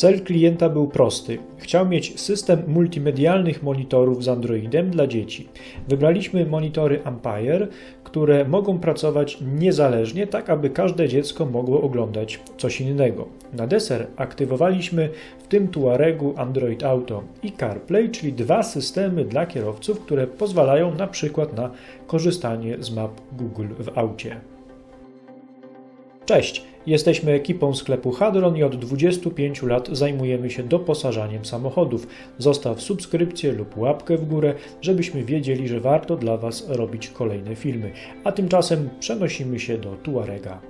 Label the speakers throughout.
Speaker 1: Cel klienta był prosty. Chciał mieć system multimedialnych monitorów z Androidem dla dzieci. Wybraliśmy monitory Ampere, które mogą pracować niezależnie, tak aby każde dziecko mogło oglądać coś innego. Na deser aktywowaliśmy w tym Tuaregu Android Auto i CarPlay, czyli dwa systemy dla kierowców, które pozwalają na przykład na korzystanie z map Google w aucie. Cześć, jesteśmy ekipą sklepu Hadron i od 25 lat zajmujemy się doposażaniem samochodów. Zostaw subskrypcję lub łapkę w górę, żebyśmy wiedzieli, że warto dla Was robić kolejne filmy. A tymczasem przenosimy się do Tuarega.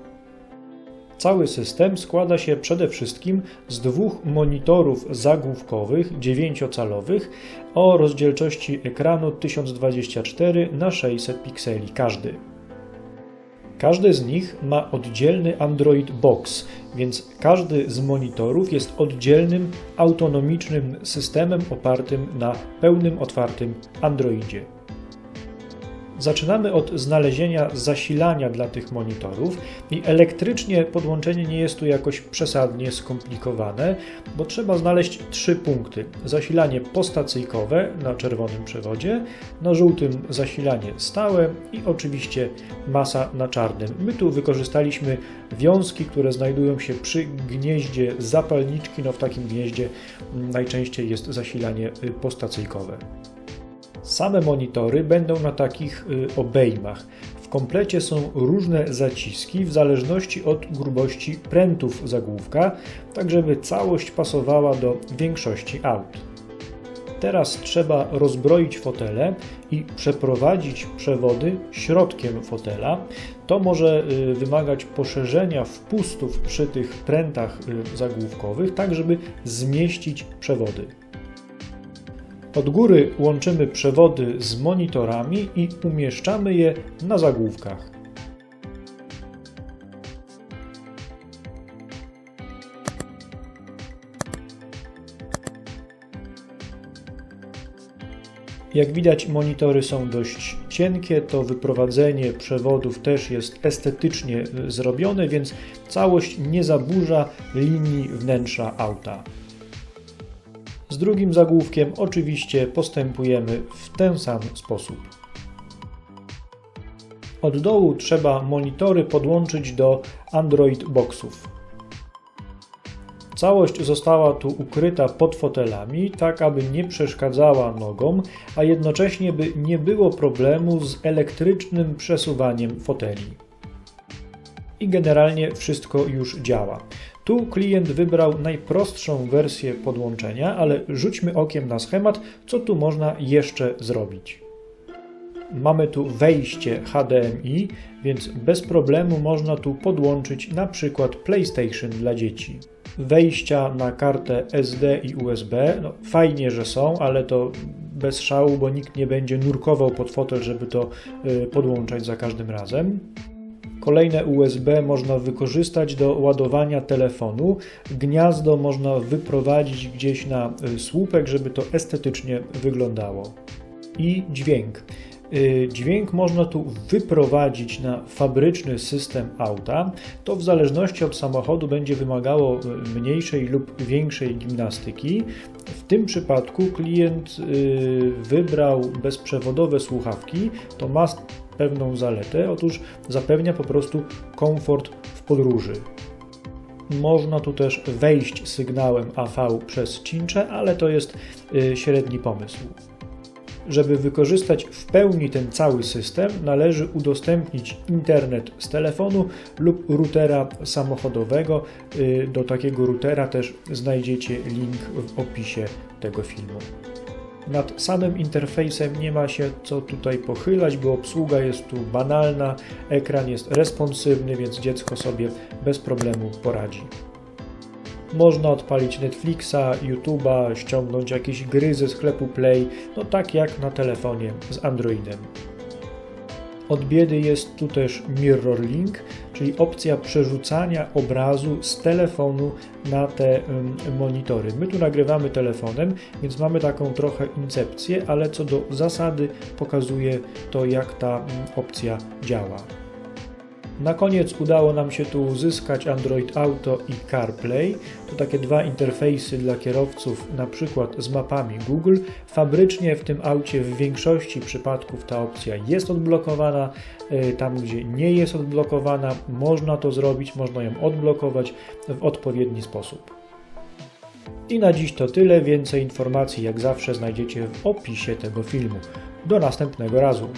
Speaker 1: Cały system składa się przede wszystkim z dwóch monitorów zagłówkowych 9-calowych o rozdzielczości ekranu 1024 na 600 pikseli każdy. Każdy z nich ma oddzielny Android Box, więc każdy z monitorów jest oddzielnym, autonomicznym systemem opartym na pełnym otwartym Androidzie. Zaczynamy od znalezienia zasilania dla tych monitorów i elektrycznie podłączenie nie jest tu jakoś przesadnie skomplikowane, bo trzeba znaleźć trzy punkty. Zasilanie postacyjkowe na czerwonym przewodzie, na żółtym zasilanie stałe i oczywiście masa na czarnym. My tu wykorzystaliśmy wiązki, które znajdują się przy gnieździe zapalniczki. No w takim gnieździe najczęściej jest zasilanie postacyjkowe. Same monitory będą na takich y, obejmach. W komplecie są różne zaciski w zależności od grubości prętów zagłówka, tak żeby całość pasowała do większości aut. Teraz trzeba rozbroić fotele i przeprowadzić przewody środkiem fotela. To może y, wymagać poszerzenia wpustów przy tych prętach y, zagłówkowych, tak żeby zmieścić przewody. Od góry łączymy przewody z monitorami i umieszczamy je na zagłówkach. Jak widać, monitory są dość cienkie, to wyprowadzenie przewodów też jest estetycznie y, zrobione, więc całość nie zaburza linii wnętrza auta. Drugim zagłówkiem oczywiście postępujemy w ten sam sposób. Od dołu trzeba monitory podłączyć do Android Boxów. Całość została tu ukryta pod fotelami, tak aby nie przeszkadzała nogom, a jednocześnie by nie było problemu z elektrycznym przesuwaniem foteli. I generalnie wszystko już działa. Tu klient wybrał najprostszą wersję podłączenia, ale rzućmy okiem na schemat, co tu można jeszcze zrobić. Mamy tu wejście HDMI, więc bez problemu można tu podłączyć na przykład PlayStation dla dzieci. Wejścia na kartę SD i USB, no fajnie, że są, ale to bez szału, bo nikt nie będzie nurkował pod fotel, żeby to y, podłączać za każdym razem. Kolejne USB można wykorzystać do ładowania telefonu. Gniazdo można wyprowadzić gdzieś na y, słupek, żeby to estetycznie wyglądało. I dźwięk. Y, dźwięk można tu wyprowadzić na fabryczny system auta. To w zależności od samochodu będzie wymagało y, mniejszej lub większej gimnastyki. W tym przypadku klient wybrał bezprzewodowe słuchawki. To ma pewną zaletę, otóż zapewnia po prostu komfort w podróży. Można tu też wejść sygnałem AV przez cincze, ale to jest y, średni pomysł. Żeby wykorzystać w pełni ten cały system, należy udostępnić internet z telefonu lub routera samochodowego. Y, do takiego routera też znajdziecie link w opisie tego filmu. Nad samym interfejsem nie ma się co tutaj pochylać, bo obsługa jest tu banalna, ekran jest responsywny, więc dziecko sobie bez problemu poradzi. Można odpalić Netflixa, YouTube'a, ściągnąć jakieś gry ze sklepu Play, no tak jak na telefonie z Androidem. Od biedy jest tu też Mirror Link, czyli opcja przerzucania obrazu z telefonu na te monitory. My tu nagrywamy telefonem, więc mamy taką trochę incepcję, ale co do zasady pokazuje to, jak ta opcja działa. Na koniec udało nam się tu uzyskać Android Auto i CarPlay. To takie dwa interfejsy dla kierowców, na przykład z mapami Google. Fabrycznie w tym aucie w większości przypadków ta opcja jest odblokowana. Y, Tam, gdzie nie jest odblokowana, można to zrobić, można ją odblokować w odpowiedni sposób. I na dziś to tyle. Więcej informacji, jak zawsze, znajdziecie w opisie tego filmu. Do następnego razu.